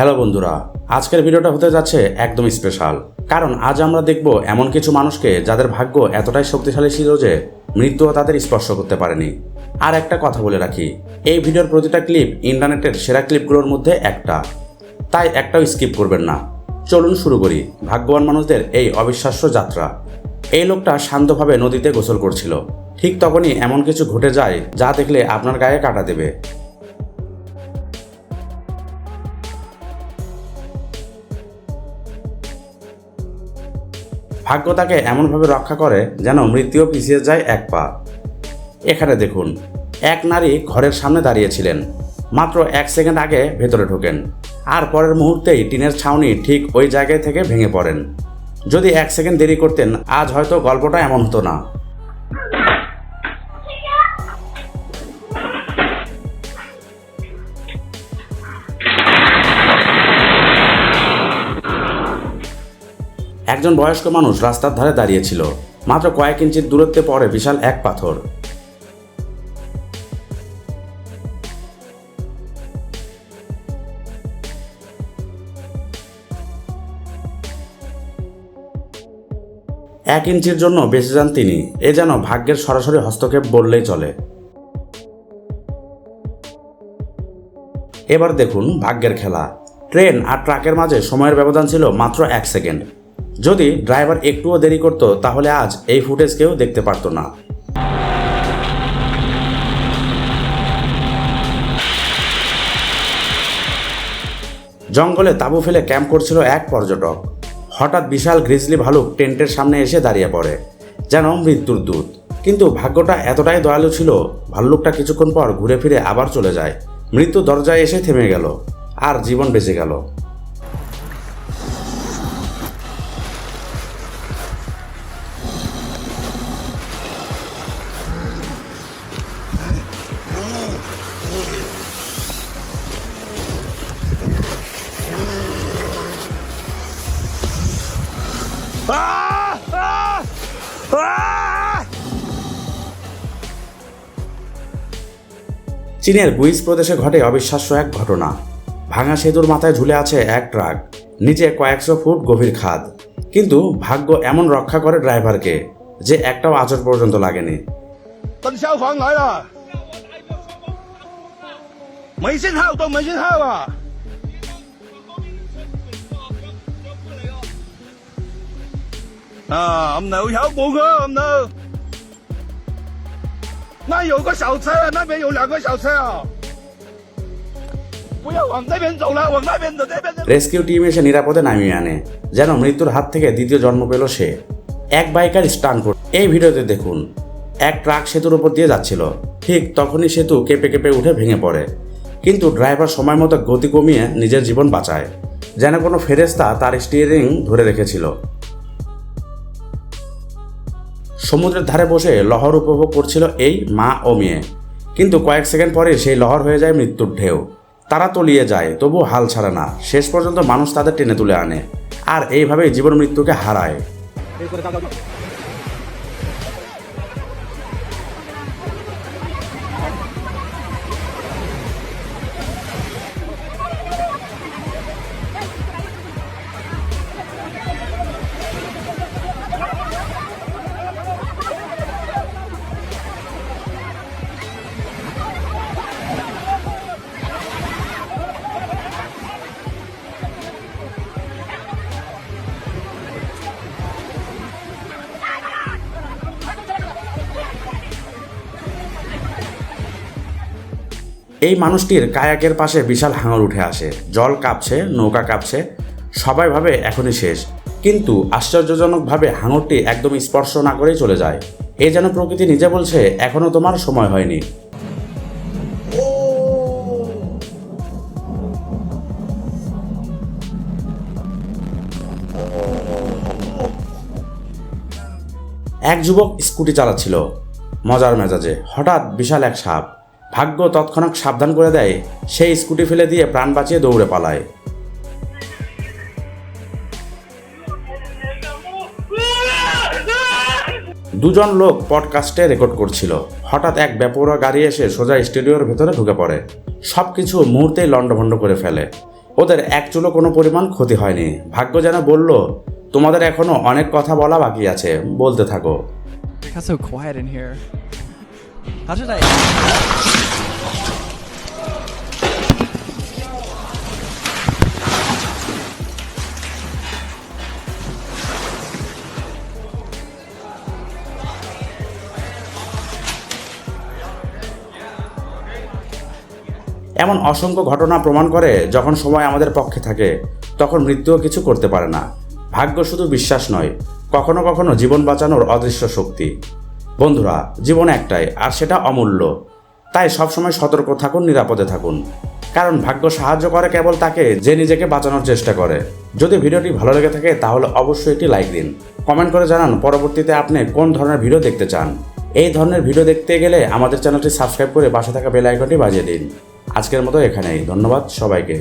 Hello বন্ধুরা, আজকের ভিডিওটা হতে যাচ্ছে একদম স্পেশাল কারণ আজ আমরা দেখব এমন কিছু মানুষকে যাদের ভাগ্য এতটাই শক্তিশালী ছিল যে মৃত্যুও তাদের স্পর্শ করতে পারেনি। আর একটা কথা বলে রাখি, এই ভিডিওর প্রতিটা ক্লিপ ইন্টারনেটের সেরা ক্লিপগুলোর মধ্যে একটা। তাই একটাও স্কিপ করবেন না। চলুন শুরু করি, ভাগ্যবান মানুষদের এই অবিশ্বাস্য যাত্রা। এই লোকটা শান্তভাবে নদীতে গোসল করছিল। ঠিক তখনই এমন কিছু ঘটে যায় যা দেখলে আপনার গায়ে কাটা দেবে। ভাগ্য তাকে এমনভাবে রক্ষা করে যেন মৃত্যুও পিছিয়ে যায় এক পা। এখানে দেখুন, এক নারী ঘরের সামনে দাঁড়িয়েছিলেন। মাত্র এক সেকেন্ড আগে ভেতরে ঢোকেন। আর পরের মুহূর্তেই টিনের ছাউনি ঠিক ওই জায়গায় থেকে ভেঙে পড়েন। যদি এক সেকেন্ড দেরি করতেন, আজ হয়তো গল্পটা এমন হতো না। একজন বয়স্ক মানুষ রাস্তার ধারে দাঁড়িয়েছিল। মাত্র কয়েক ইঞ্চির দূরত্বে পড়ে বিশাল এক পাথর। এক ইঞ্চির জন্য বেঁচে যান তিনি। এ যেন ভাগ্যের সরাসরি হস্তক্ষেপ বললেই চলে। এবার দেখুন ভাগ্যের খেলা। ট্রেন আর ট্রাকের মাঝে সময়ের ব্যবধান ছিল মাত্র এক সেকেন্ড। যদি ড্রাইভার একটুও দেরি করতো, তাহলে আজ এই ফুটেজ কেউ দেখতে পারতো না। জঙ্গলে তাঁবু ফেলে ক্যাম্প করছিল এক পর্যটক। হঠাৎ বিশাল গ্রিজলি ভালুক টেন্টের সামনে এসে দাঁড়িয়ে পড়ে, যেন মৃত্যুর দূত। কিন্তু ভাগ্যটা এতটাই দয়ালু ছিল, ভাল্লুকটা কিছুক্ষণ পর ঘুরে ফিরে আবার চলে যায়। মৃত্যু দরজায় এসে থেমে গেল, আর জীবন বেঁচে গেল। চীনের গুইজ প্রদেশে ঘটে অবিশ্বাস্য এক ঘটনা। ভাঙা সেতুর মাথায় ঝুলে আছে এক ট্রাক, নিচে কয়েকশো ফুট গভীর খাদ। কিন্তু ভাগ্য এমন রক্ষা করে ড্রাইভারকে যে একটাও আচর পর্যন্ত লাগেনি। 等那有个小车，那边有两个小车啊！不要往那边走了，往那边走，那边走。 রেস্কিউ টিম এসে নিরাপদে নামিয়ে আনে যেন মৃত্যুর হাত থেকে দ্বিতীয় জন্ম পেল সে এক বাইকার স্টান করে এই ভিডিওতে দেখুন এক ট্রাক সেতুর উপর দিয়ে যাচ্ছিল ঠিক তখনই সেতু কেঁপে কেঁপে উঠে ভেঙে পড়ে কিন্তু ড্রাইভার সময় মতো গতি কমিয়ে নিজের জীবন বাঁচায় যেন কোনো ফেরেস্তা তার স্টিয়ারিং ধরে রেখেছিল সমুদ্রের ধারে বসে লহর উপভোগ করছিল এই মা ও মেয়ে। কিন্তু কয়েক সেকেন্ড পরে সেই লহর হয়ে যায় মৃত্যুর ঢেউ। তারা তলিয়ে যায়, তবু হাল ছাড়ে না। শেষ পর্যন্ত মানুষ তাদের টেনে তুলে আনে। আর এইভাবেই জীবন মৃত্যুকে হারায়। এই মানুষটির কায়াকের পাশে বিশাল হাঙর উঠে আসে। জল কাঁপছে, নৌকা কাঁপছে। সবাই ভাবে এখনই শেষ। কিন্তু আশ্চর্যজনকভাবে হাঙরটি একদম স্পর্শ না করেই চলে যায়। এ যেন প্রকৃতি নিজে বলছে এখনও তোমার সময় হয়নি। এক যুবক স্কুটি চালাচ্ছিল। মজার মেজাজে। হঠাৎ বিশাল এক সাপ। ভাগ্য তৎক্ষণাৎ সাবধান করে দেয়, সেই স্কুটি ফেলে দিয়ে প্রাণ বাঁচিয়ে দৌড়ে পালায়। দুজন লোক পডকাস্টে রেকর্ড করছিল। হঠাৎ এক বেপরোয়া গাড়ি এসে সোজা স্টুডিওর ভেতরে ঢুকে পড়ে। সব কিছু মুহূর্তেই লণ্ডভণ্ড করে ফেলে। ওদের এক চুলো কোনো পরিমাণ ক্ষতি হয়নি। ভাগ্য যেন বলল, তোমাদের এখনও অনেক কথা বলা বাকি আছে, বলতে থাকো। How did I? এমন অসংখ্য ঘটনা প্রমাণ করে যখন সময় আমাদের পক্ষে থাকে, তখন মৃত্যুও কিছু করতে পারে না ভাগ্য শুধু বিশ্বাস নয়, কখনো কখনো জীবন বাঁচানোর অদৃশ্য শক্তি বন্ধুরা, জীবন একটাই, আর সেটা অমূল্য। তাই সবসময় সতর্ক থাকুন, নিরাপদে থাকুন। কারণ ভাগ্য সাহায্য করে কেবল তাকে, যে নিজেকে বাঁচানোর চেষ্টা করে। যদি ভিডিওটি ভালো লেগে থাকে, তাহলে অবশ্যই একটি লাইক দিন। কমেন্ট করে জানান, পরবর্তীতে আপনি কোন ধরনের ভিডিও দেখতে চান? এই ধরনের ভিডিও দেখতে গেলে আমাদের চ্যানেলটি সাবস্ক্রাইব করে পাশে থাকা বেল আইকনটি বাজিয়ে দিন। আজকের মতো এখানেই, ধন্যবাদ সবাইকে।